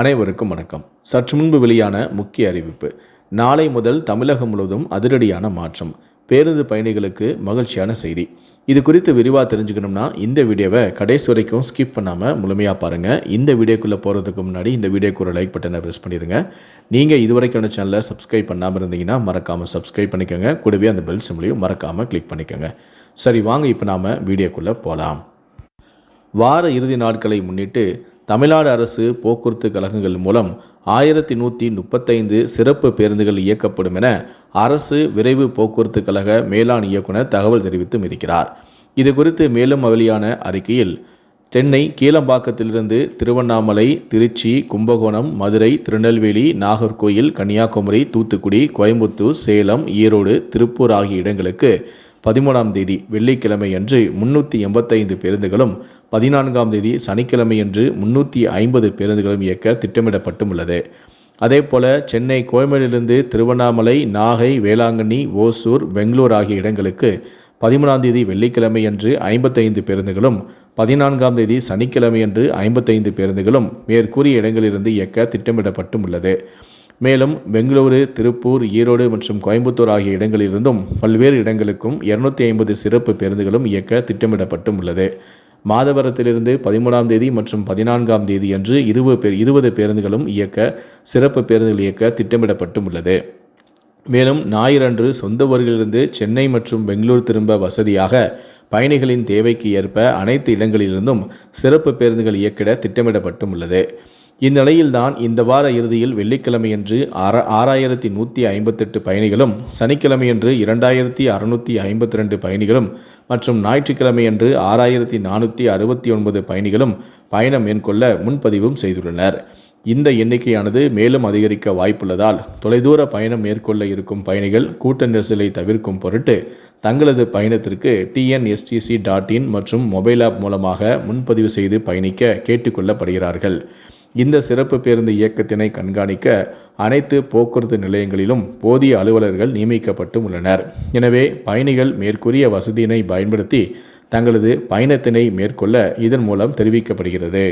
அனைவருக்கும் வணக்கம். சற்று முன்பு வெளியான முக்கிய அறிவிப்பு. நாளை முதல் தமிழகம் முழுவதும் அதிரடியான மாற்றம். பேருந்து பயணிகளுக்கு மகிழ்ச்சியான செய்தி. இது குறித்து விரிவாக தெரிஞ்சுக்கணும்னா இந்த வீடியோவை கடைசி வரைக்கும் ஸ்கிப் பண்ணாமல் முழுமையாக பாருங்கள் இந்த வீடியோக்குள்ளே போகிறதுக்கு முன்னாடி இந்த வீடியோக்கு ஒரு லைக் பட்டனை ப்ரெஸ் பண்ணிடுங்க. நீங்கள் இதுவரைக்கும் சேனலை சப்ஸ்கிரைப் பண்ணாமல் இருந்தீங்கன்னா மறக்காமல் சப்ஸ்கிரைப் பண்ணிக்கோங்க. கூடவே அந்த பெல் சிம்லையும் மறக்காமல் கிளிக் பண்ணிக்கோங்க. சரி வாங்க இப்போ நாம் வீடியோக்குள்ளே போகலாம் வார இறுதி நாட்களை முன்னிட்டு தமிழ்நாடு அரசு போக்குவரத்து கழகங்கள் மூலம் ஆயிரத்தி நூற்றி முப்பத்தைந்து சிறப்பு பேருந்துகள் இயக்கப்படும் என அரசு விரைவு போக்குவரத்து கழக மேலாண் இயக்குனர் தகவல் தெரிவித்தும் இருக்கிறார். இது குறித்து மேலும் வெளியான அறிக்கையில் சென்னை கீழம்பாக்கத்திலிருந்து திருவண்ணாமலை திருச்சி கும்பகோணம் மதுரை திருநெல்வேலி நாகர்கோயில் கன்னியாகுமரி தூத்துக்குடி கோயம்புத்தூர் சேலம் ஈரோடு திருப்பூர் ஆகிய இடங்களுக்கு பதிமூணாம் தேதி வெள்ளிக்கிழமை அன்று முன்னூற்றி எண்பத்தைந்து பேருந்துகளும் பதினான்காம் தேதி சனிக்கிழமையன்று முன்னூற்றி ஐம்பது பேருந்துகளும் இயக்க திட்டமிடப்பட்டும் உள்ளது. அதேபோல சென்னை கோயம்பேடிலிருந்து திருவண்ணாமலை நாகை வேளாங்கண்ணி ஓசூர் பெங்களூர் ஆகிய இடங்களுக்கு பதிமூணாம் தேதி வெள்ளிக்கிழமையன்று ஐம்பத்தைந்து பேருந்துகளும் பதினான்காம் தேதி சனிக்கிழமையன்று ஐம்பத்தைந்து பேருந்துகளும் மேற்கூறிய இடங்களிலிருந்து இயக்க திட்டமிடப்பட்டும் உள்ளது. மேலும் பெங்களூரு திருப்பூர் ஈரோடு மற்றும் கோயம்புத்தூர் ஆகிய இடங்களிலிருந்தும் பல்வேறு இடங்களுக்கும் இருநூத்தி ஐம்பது சிறப்பு பேருந்துகளும் இயக்க திட்டமிடப்பட்டும் உள்ளது. மாதவரத்திலிருந்து பதிமூணாம் தேதி மற்றும் பதினான்காம் தேதி அன்று இருபது பேர் இருபது பேருந்துகளும் இயக்க சிறப்பு பேருந்துகள் இயக்க திட்டமிடப்பட்டும் உள்ளது. மேலும் ஞாயிறன்று சொந்த ஊர்களிலிருந்து சென்னை மற்றும் பெங்களூர் திரும்ப வசதியாக பயணிகளின் தேவைக்கு ஏற்ப அனைத்து இடங்களிலிருந்தும் சிறப்பு பேருந்துகள் இயக்கிட திட்டமிடப்பட்டும் உள்ளது. இந்நிலையில்தான் இந்த வார இறுதியில் வெள்ளிக்கிழமையன்று ஆற ஆறாயிரத்தி நூற்றி ஐம்பத்தெட்டு பயணிகளும் சனிக்கிழமையன்று இரண்டாயிரத்தி அறுநூற்றி ஐம்பத்தி ரெண்டு பயணிகளும் மற்றும் ஞாயிற்றுக்கிழமையன்று ஆறாயிரத்தி நானூற்றி அறுபத்தி ஒன்பது பயணிகளும் பயணம் மேற்கொள்ள முன்பதிவும் செய்துள்ளனர். இந்த எண்ணிக்கையானது மேலும் அதிகரிக்க வாய்ப்புள்ளதால் தொலைதூர பயணம் மேற்கொள்ள இருக்கும் பயணிகள் கூட்ட நெரிசலை தவிர்க்கும் பொருட்டு தங்களது பயணத்திற்கு டிஎன்எஸ்டிசி டாட் இன் மற்றும் மொபைல் ஆப் மூலமாக முன்பதிவு செய்து பயணிக்க கேட்டுக்கொள்ளப்படுகிறார்கள். இந்த சிறப்பு பேருந்து இயக்கத்தினை கண்காணிக்க அனைத்து போக்குவரத்து நிலையங்களிலும் போதிய அலுவலர்கள் நியமிக்கப்பட்டு உள்ளனர். எனவே பயணிகள் மேற்கூறிய வசதியினை பயன்படுத்தி தங்களது பயணத்தினை மேற்கொள்ள இதன் மூலம் தெரிவிக்கப்படுகிறது.